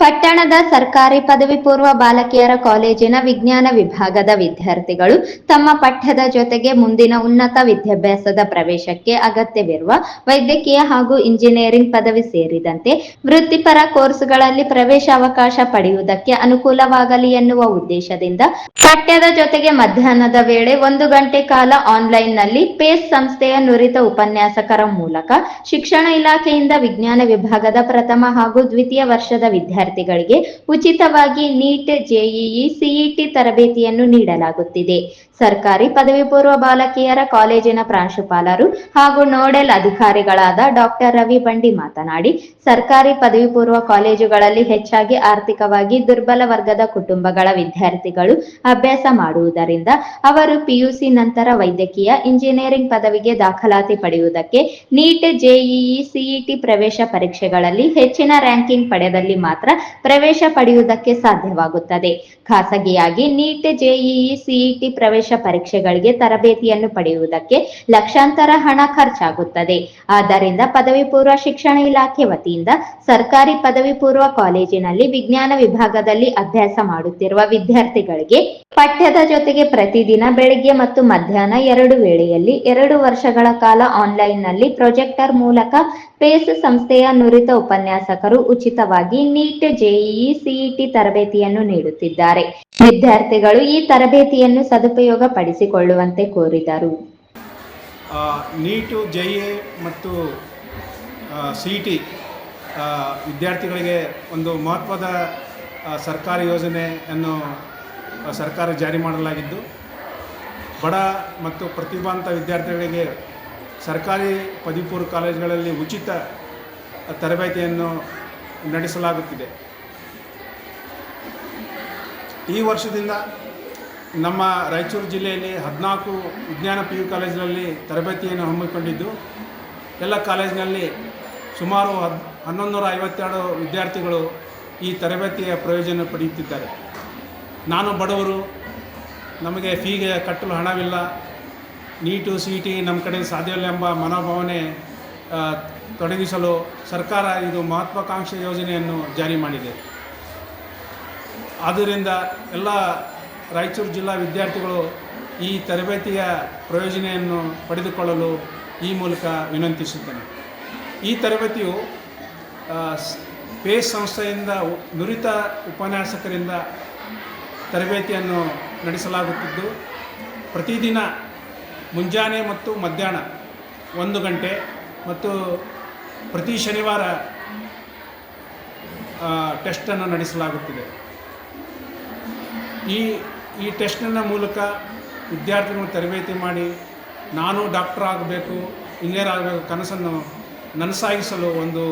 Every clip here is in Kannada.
ಪಟ್ಟಣದ ಸರ್ಕಾರಿ ಪದವಿ ಪೂರ್ವ ಬಾಲಕಿಯರ ಕಾಲೇಜಿನ ವಿಜ್ಞಾನ ವಿಭಾಗದ ವಿದ್ಯಾರ್ಥಿಗಳು ತಮ್ಮ ಪಠ್ಯದ ಜೊತೆಗೆ ಮುಂದಿನ ಉನ್ನತ ವಿದ್ಯಾಭ್ಯಾಸದ ಪ್ರವೇಶಕ್ಕೆ ಅಗತ್ಯವಿರುವ ವೈದ್ಯಕೀಯ ಹಾಗೂ ಇಂಜಿನಿಯರಿಂಗ್ ಪದವಿ ಸೇರಿದಂತೆ ವೃತ್ತಿಪರ ಕೋರ್ಸ್ಗಳಲ್ಲಿ ಪ್ರವೇಶ ಅವಕಾಶ ಪಡೆಯುವುದಕ್ಕೆ ಅನುಕೂಲವಾಗಲಿ ಎನ್ನುವ ಉದ್ದೇಶದಿಂದ ಪಠ್ಯದ ಜೊತೆಗೆ ಮಧ್ಯಾಹ್ನದ ವೇಳೆ ಒಂದು ಗಂಟೆ ಕಾಲ ಆನ್ಲೈನ್ನಲ್ಲಿ ಪೇಸ್ ಸಂಸ್ಥೆಯ ನುರಿತ ಉಪನ್ಯಾಸಕರ ಮೂಲಕ ಶಿಕ್ಷಣ ಇಲಾಖೆಯಿಂದ ವಿಜ್ಞಾನ ವಿಭಾಗದ ಪ್ರಥಮ ಹಾಗೂ ದ್ವಿತೀಯ ವರ್ಷದ ವಿದ್ಯಾರ್ಥಿಗಳಿಗೆ ಉಚಿತವಾಗಿ ನೀಟ್ ಜೆಇಇ ಸಿಇಟಿ ತರಬೇತಿಯನ್ನು ನೀಡಲಾಗುತ್ತಿದೆ. ಸರ್ಕಾರಿ ಪದವಿ ಪೂರ್ವ ಬಾಲಕಿಯರ ಕಾಲೇಜಿನ ಪ್ರಾಂಶುಪಾಲರು ಹಾಗೂ ನೋಡೆಲ್ ಅಧಿಕಾರಿಗಳಾದ ಡಾಕ್ಟರ್ ರವಿ ಬಂಡಿ ಮಾತನಾಡಿ, ಸರ್ಕಾರಿ ಪದವಿ ಪೂರ್ವ ಕಾಲೇಜುಗಳಲ್ಲಿ ಹೆಚ್ಚಾಗಿ ಆರ್ಥಿಕವಾಗಿ ದುರ್ಬಲ ವರ್ಗದ ಕುಟುಂಬಗಳ ವಿದ್ಯಾರ್ಥಿಗಳು ಅಭ್ಯಾಸ ಮಾಡುವುದರಿಂದ ಅವರು ಪಿಯುಸಿ ನಂತರ ವೈದ್ಯಕೀಯ ಇಂಜಿನಿಯರಿಂಗ್ ಪದವಿಗೆ ದಾಖಲಾತಿ ಪಡೆಯುವುದಕ್ಕೆ ನೀಟ್ ಜೆಇಇ ಸಿಇಟಿ ಪ್ರವೇಶ ಪರೀಕ್ಷೆಗಳಲ್ಲಿ ಹೆಚ್ಚಿನ ರ್ಯಾಂಕಿಂಗ್ ಪಡೆದಲ್ಲಿ ಮಾತ್ರ ಪ್ರವೇಶ ಪಡೆಯುವುದಕ್ಕೆ ಸಾಧ್ಯವಾಗುತ್ತದೆ. ಖಾಸಗಿಯಾಗಿ ನೀಟ್ ಜೆಇಇ ಸಿಇಟಿ ಪ್ರವೇಶ ಪರೀಕ್ಷೆಗಳಿಗೆ ತರಬೇತಿಯನ್ನು ಪಡೆಯುವುದಕ್ಕೆ ಲಕ್ಷಾಂತರ ಹಣ ಖರ್ಚಾಗುತ್ತದೆ. ಆದ್ದರಿಂದ ಪದವಿ ಪೂರ್ವ ಶಿಕ್ಷಣ ಇಲಾಖೆ ವತಿಯಿಂದ ಸರ್ಕಾರಿ ಪದವಿ ಪೂರ್ವ ಕಾಲೇಜಿನಲ್ಲಿ ವಿಜ್ಞಾನ ವಿಭಾಗದಲ್ಲಿ ಅಭ್ಯಾಸ ಮಾಡುತ್ತಿರುವ ವಿದ್ಯಾರ್ಥಿಗಳಿಗೆ ಪಠ್ಯದ ಜೊತೆಗೆ ಪ್ರತಿದಿನ ಬೆಳಿಗ್ಗೆ ಮತ್ತು ಮಧ್ಯಾಹ್ನ ಎರಡು ವೇಳೆಯಲ್ಲಿ ಎರಡು ವರ್ಷಗಳ ಕಾಲ ಆನ್ಲೈನ್ನಲ್ಲಿ ಪ್ರೊಜೆಕ್ಟರ್ ಮೂಲಕ ಪೇಸ್ ಸಂಸ್ಥೆಯ ನುರಿತ ಉಪನ್ಯಾಸಕರು ಉಚಿತವಾಗಿ ನೀಟ್ ಜೆಇಇ, ಸಿಇಟಿ ತರಬೇತಿಯನ್ನು ನೀಡುತ್ತಿದ್ದಾರೆ. ವಿದ್ಯಾರ್ಥಿಗಳು ಈ ತರಬೇತಿಯನ್ನು ಸದುಪಯೋಗ ಪಡಿಸಿಕೊಳ್ಳುವಂತೆ ಕೋರಿದರು ನೀಟು ಜೆ ಎ ಮತ್ತು ಸಿ ಇ ಟಿ ವಿದ್ಯಾರ್ಥಿಗಳಿಗೆ ಒಂದು ಮಹತ್ವದ ಸರ್ಕಾರಿ ಯೋಜನೆಯನ್ನು ಸರ್ಕಾರ ಜಾರಿ ಮಾಡಲಾಗಿದ್ದು, ಬಡ ಮತ್ತು ಪ್ರತಿಭಾಂತ ವಿದ್ಯಾರ್ಥಿಗಳಿಗೆ ಸರ್ಕಾರಿ ಪದವಿಪೂರ್ವ ಕಾಲೇಜುಗಳಲ್ಲಿ ಉಚಿತ ತರಬೇತಿಯನ್ನು ನಡೆಸಲಾಗುತ್ತಿದೆ. ಈ ವರ್ಷದಿಂದ ನಮ್ಮ ರಾಯಚೂರು ಜಿಲ್ಲೆಯಲ್ಲಿ ಹದಿನಾಲ್ಕು ವಿಜ್ಞಾನ ಪಿ ಯು ಕಾಲೇಜಿನಲ್ಲಿ ತರಬೇತಿಯನ್ನು ಹಮ್ಮಿಕೊಂಡಿದ್ದು, ಎಲ್ಲ ಕಾಲೇಜಿನಲ್ಲಿ ಸುಮಾರು ಹದ್ ಹನ್ನೊಂದು ನೂರ ಐವತ್ತೆರಡು ವಿದ್ಯಾರ್ಥಿಗಳು ಈ ತರಬೇತಿಯ ಪ್ರಯೋಜನ ಪಡೆಯುತ್ತಿದ್ದಾರೆ. ನಾನು ಬಡವರು, ನಮಗೆ ಫೀಗೆ ಕಟ್ಟಲು ಹಣವಿಲ್ಲ. ನೀಟು ಸಿ ಟಿ ನಮ್ಮ ಕಡೆ ಸಾಧ್ಯವಿಲ್ಲ ಎಂಬ ಮನೋಭಾವನೆ ತೊಡಗಿಸಲು ಸರ್ಕಾರ ಇದು ಮಹತ್ವಾಕಾಂಕ್ಷೆ ಯೋಜನೆಯನ್ನು ಜಾರಿ ಮಾಡಿದೆ. ಆದ್ದರಿಂದ ಎಲ್ಲ ರಾಯಚೂರು ಜಿಲ್ಲಾ ವಿದ್ಯಾರ್ಥಿಗಳು ಈ ತರಬೇತಿಯ ಪ್ರಯೋಜನೆಯನ್ನು ಪಡೆದುಕೊಳ್ಳಲು ಈ ಮೂಲಕ ವಿನಂತಿಸುತ್ತೇನೆ. ಈ ತರಬೇತಿಯು ಪೇಸ್ ಸಂಸ್ಥೆಯಿಂದ ನುರಿತ ಉಪನ್ಯಾಸಕರಿಂದ ತರಬೇತಿಯನ್ನು ನಡೆಸಲಾಗುತ್ತಿದ್ದು, ಪ್ರತಿದಿನ ಮುಂಜಾನೆ ಮತ್ತು ಮಧ್ಯಾಹ್ನ ಒಂದು ಗಂಟೆ ಮತ್ತು ಪ್ರತಿ ಶನಿವಾರ ಟೆಸ್ಟನ್ನು ನಡೆಸಲಾಗುತ್ತಿದೆ. ಈ ಈ ಟೆಸ್ಟನ್ನ ಮೂಲಕ ವಿದ್ಯಾರ್ಥಿಗಳು ತರಬೇತಿ ಮಾಡಿ ನಾನು ಡಾಕ್ಟರ್ ಆಗಬೇಕು ಇಂಜಿನಿಯರ್ ಆಗಬೇಕು ಕನಸನ್ನು ನನಸಾಗಿಸಲು ಒಂದು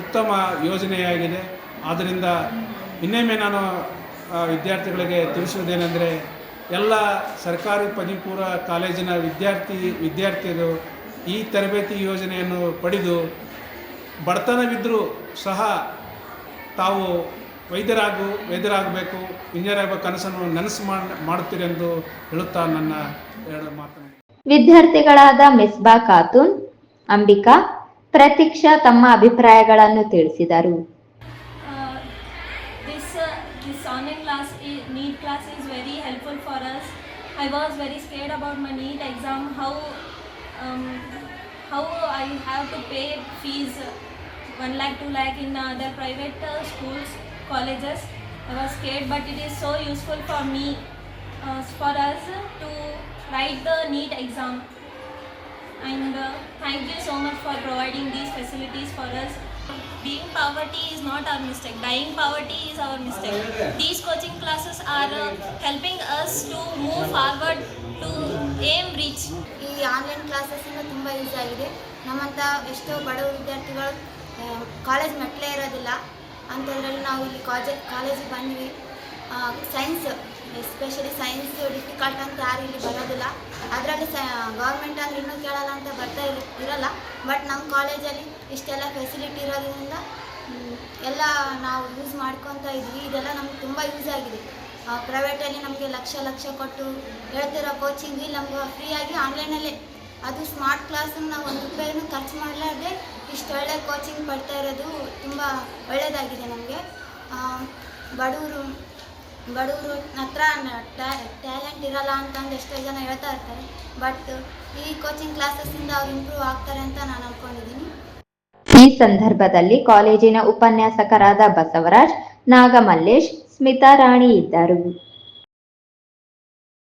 ಉತ್ತಮ ಯೋಜನೆಯಾಗಿದೆ. ಆದ್ದರಿಂದ ಇನ್ನೊಮ್ಮೆ ನಾನು ವಿದ್ಯಾರ್ಥಿಗಳಿಗೆ ತಿಳಿಸುವುದೇನೆಂದರೆ, ಎಲ್ಲ ಸರ್ಕಾರಿ ಪದವಿಪೂರ್ವ ಕಾಲೇಜಿನ ವಿದ್ಯಾರ್ಥಿ ವಿದ್ಯಾರ್ಥಿಗಳು ಈ ತರಬೇತಿ ಯೋಜನೆಯನ್ನು ಪಡೆದು ಬಡತನವಿದ್ದರೂ ಸಹ ತಾವು ವೈದ್ಯರಾಗು, ವೈದ್ಯರಾಗಬೇಕು ಇಂಜಿನಿಯರ್ ಆಗಬೇಕು ಕನಸನ್ನು ನನಸು ಮಾಡ್ ಮಾಡುತ್ತೀರಿ ಎಂದು ಹೇಳುತ್ತಾ ನನ್ನ ಎರಡು ಮಾತನ್ನು ವಿದ್ಯಾರ್ಥಿಗಳಾದ ಮಿಸ್ಬಾ ಖಾತೂನ್, ಅಂಬಿಕಾ, ಪ್ರತೀಕ್ಷಾ ತಮ್ಮ ಅಭಿಪ್ರಾಯಗಳನ್ನು ತಿಳಿಸಿದರು. Online class NEET class is very helpful for us. I was very scared about my NEET exam. How um, how I have to pay fees uh, one lakh two lakh in other private uh, schools colleges. I was scared, but it is so useful for me uh, for us to write the NEET exam. And uh, thank you so much for providing these facilities for us. Being poverty is not our mistake. Dying poverty is our mistake. These coaching classes are uh, helping us to move forward to aim reach. ಈ ಆನ್ಲೈನ್ ಕ್ಲಾಸಸ್ಸಿಂದ ತುಂಬ ಯೂಸ್ ಆಗಿದೆ ನಮ್ಮಂಥ ಎಷ್ಟೋ ಬಡವ ವಿದ್ಯಾರ್ಥಿಗಳು ಕಾಲೇಜ್ ಮೆಟ್ಲೇ ಇರೋದಿಲ್ಲ ಅಂಥದ್ರಲ್ಲಿ ನಾವು ಇಲ್ಲಿ ಕಾಲೇಜ್ ಕಾಲೇಜಿಗೆ ಬಂದ್ವಿ ಸೈನ್ಸ್ ಎಸ್ಪೆಷಲಿ ಸೈನ್ಸ್ ಡಿಫಿಕಲ್ಟ್ ಅಂತ ಯಾರು ಇಲ್ಲಿ ಬರೋದಿಲ್ಲ. ಅದರಲ್ಲಿ ಸ ಗೌರ್ಮೆಂಟ್ ಅಂದ್ರೆ ಇನ್ನೂ ಕೇಳಲ್ಲ ಅಂತ ಬರ್ತಾ ಇಲ್ಲಿ ಇರಲ್ಲ. ಬಟ್ ನಮ್ಮ ಕಾಲೇಜಲ್ಲಿ ಇಷ್ಟೆಲ್ಲ ಫೆಸಿಲಿಟಿ ಇರೋದ್ರಿಂದ ಎಲ್ಲ ನಾವು ಯೂಸ್ ಮಾಡ್ಕೊತಾ ಇದ್ವಿ. ಇದೆಲ್ಲ ನಮ್ಗೆ ತುಂಬ ಯೂಸ್ ಆಗಿದೆ. ಪ್ರೈವೇಟಲ್ಲಿ ನಮಗೆ ಲಕ್ಷ ಲಕ್ಷ ಕೊಟ್ಟು ಹೇಳ್ತಿರೋ ಕೋಚಿಂಗ್ ಇಲ್ಲಿ ನಮ್ಗೆ ಫ್ರೀಯಾಗಿ ಆನ್ಲೈನಲ್ಲೇ ಅದು ಸ್ಮಾರ್ಟ್ ಕ್ಲಾಸನ್ನು ನಾವು ಒಂದು ರೂಪಾಯಿನೂ ಖರ್ಚು ಮಾಡಲಾರ್ದೆ ಇಷ್ಟು ಒಳ್ಳೆ ಕೋಚಿಂಗ್ ಪಡ್ತಾ ಇರೋದು ತುಂಬ ಒಳ್ಳೆಯದಾಗಿದೆ ನಮಗೆ. ಬಡವರು ಬಡವರು ಹತ್ರ ಟ್ಯಾಲೆಂಟ್ ಇರಲ್ಲ ಅಂತಂದು ಎಷ್ಟೋ ಜನ ಹೇಳ್ತಾ ಇರ್ತಾರೆ. ಬಟ್ ಈ ಕೋಚಿಂಗ್ ಕ್ಲಾಸಸ್ಸಿಂದ ಅವ್ರು ಇಂಪ್ರೂವ್ ಆಗ್ತಾರೆ ಅಂತ ನಾನು ಅನ್ಕೊಂಡಿದ್ದೀನಿ. ಈ ಸಂದರ್ಭದಲ್ಲಿ ಕಾಲೇಜಿನ ಉಪನ್ಯಾಸಕರಾದ ಬಸವರಾಜ್, ನಾಗಮಲ್ಲೇಶ್, ಸ್ಮಿತಾ ರಾಣಿ ಇದ್ದರು.